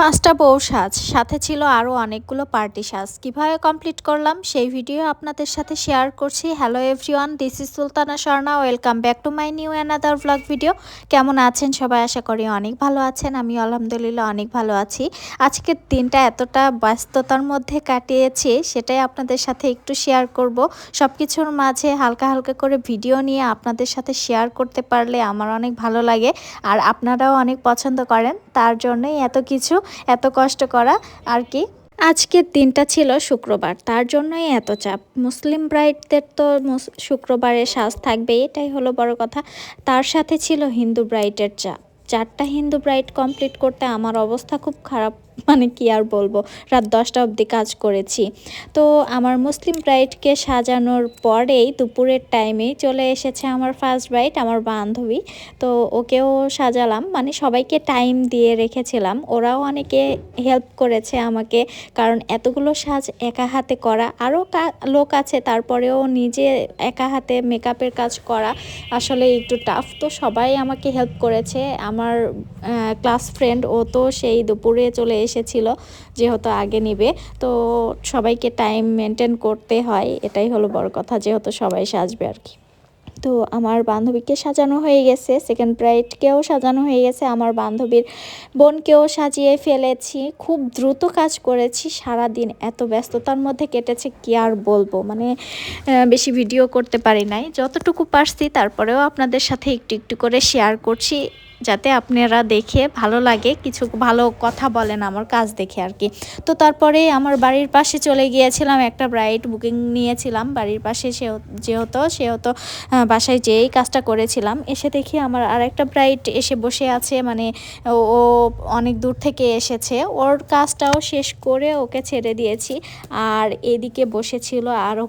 পাঁচটা বউ সাজ, সাথে ছিল আরও অনেকগুলো পার্টি সাজ। কীভাবে কমপ্লিট করলাম? সেই ভিডিও আপনাদের সাথে শেয়ার করছি। Hello everyone this is Sultana Swarna welcome back to my new another blog video কেমন আছেন সবাই? আশা করি অনেক ভালো আছেন। আমি আলহামদুলিল্লাহ অনেক ভালো আছি। আজকের দিনটা এতটা ব্যস্ততার মধ্যে কাটিয়েছি, সেটাই আপনাদের সাথে একটু শেয়ার করব। সব কিছুর মাঝে হালকা হালকা করে ভিডিও নিয়ে আপনাদের সাথে শেয়ার করতে পারলে আমার অনেক ভালো লাগে। আর আপনারাও অনেক পছন্দ করেন। তার জন্যই এত কিছু এত কষ্ট করা আর কি। আজকের দিনটা ছিল শুক্রবার, তার জন্যই এত চাপ। মুসলিম ব্রাইডদের তো শুক্রবারে সাজ থাকবে, এটাই হলো বড় কথা। তার সাথে ছিল হিন্দু ব্রাইডের চাপ। চারটা হিন্দু ব্রাইড কমপ্লিট করতে আমার অবস্থা খুব খারাপ। মানে কি আর বলব? রাত দশটা অবধি কাজ করেছি। তো আমার মুসলিম ব্রাইডকে সাজানোর পরেই দুপুরের টাইমে চলে এসেছে আমার ফার্স্ট ব্রাইড আমার বান্ধবী। তো ওকেও সাজালাম মানে সবাইকে টাইম দিয়ে রেখেছিলাম। ওরাও অনেকে হেল্প করেছে আমাকে, কারণ এতগুলো সাজ একা হাতে করা আরও লোক আছে, তারপরেও নিজে একা হাতে মেকআপের কাজ করা আসলে একটু টাফ তো সবাই আমাকে হেল্প করেছে। আমার ক্লাস ফ্রেন্ড ও তো সেই দুপুরে চলে এসেছিল, যেহেতু আগে নিবে। তো সবাইকে টাইম মেনটেন করতে হয়, এটাই হলো বড় কথা, যেহেতু সবাই সাজবে আর কি। তো আমার বান্ধবীকে সাজানো হয়ে গেছে সেকেন্ড ব্রাইডকেও সাজানো হয়ে গেছে, আমার বান্ধবীর বোনকেও সাজিয়ে ফেলেছি, খুব দ্রুত কাজ করেছি সারা দিন এত ব্যস্ততার মধ্যে কেটেছে, কি আর বলব? মানে বেশি ভিডিও করতে পারি নাই। যতটুকু পারছি, তারপরেও আপনাদের সাথে একটু একটু করে শেয়ার করছি। যাতে আপনারা দেখে ভালো লাগে, কিছু ভালো কথা বলেন আমার কাজ দেখে আর কি। তো তারপরে আমার বাড়ির পাশে চলে গিয়েছিলাম, একটা ব্রাইড বুকিং নিয়েছিলাম। বাড়ির পাশে সে যেহেতু, সেহেতু বাসায় যেই কাজটা করেছিলাম। এসে দেখি আমার আর একটা ব্রাইড এসে বসে আছে মানে ও অনেক দূর থেকে এসেছে। ওর কাজটাও শেষ করে ওকে ছেড়ে দিয়েছি। আর এদিকে বসেছিল আরও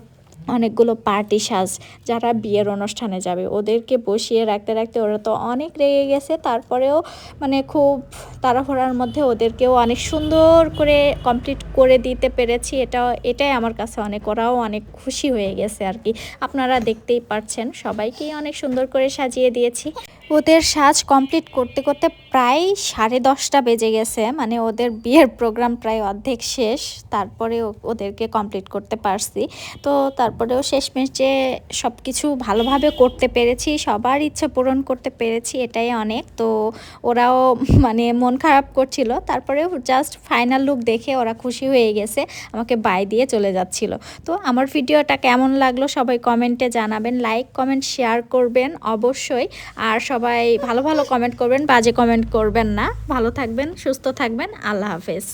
অনেকগুলো পার্টি সাজ, যারা বিয়ের অনুষ্ঠানে যাবে, ওদেরকে বসিয়ে রাখতে রাখতে ওরা তো অনেক রেগে গেছে। তারপরেও মানে খুব তাড়াহুড়ার মধ্যে ওদেরকেও অনেক সুন্দর করে কমপ্লিট করে দিতে পেরেছি। এটা, এটাই আমার কাছে অনেক, ওরাও অনেক খুশি হয়ে গেছে আর কি। আপনারা দেখতেই পাচ্ছেন সবাইকেই অনেক সুন্দর করে সাজিয়ে দিয়েছি। ওদের সাজ কমপ্লিট করতে করতে প্রায় সাড়ে দশটা বেজে গেছে। মানে ওদের বিয়ের প্রোগ্রাম প্রায় অর্ধেক শেষ। তারপরে ওদেরকে কমপ্লিট করতে পারছি। তো তারপরেও শেষমেশ যে সব কিছু ভালোভাবে করতে পেরেছি, সবার ইচ্ছে পূরণ করতে পেরেছি, এটাই অনেক। তো ওরাও মানে মন খারাপ করছিল, তারপরেও জাস্ট ফাইনাল লুক দেখে ওরা খুশি হয়ে গেছে, আমাকে বাই দিয়ে চলে যাচ্ছিল। তো আমার ভিডিওটা কেমন লাগল সবাই কমেন্টে জানাবেন লাইক কমেন্ট শেয়ার করবেন অবশ্যই। আর সবাই ভালো ভালো কমেন্ট করবেন, বাজে কমেন্ট করবেন না। ভালো থাকবেন, সুস্থ থাকবেন, আল্লাহ হাফেজ।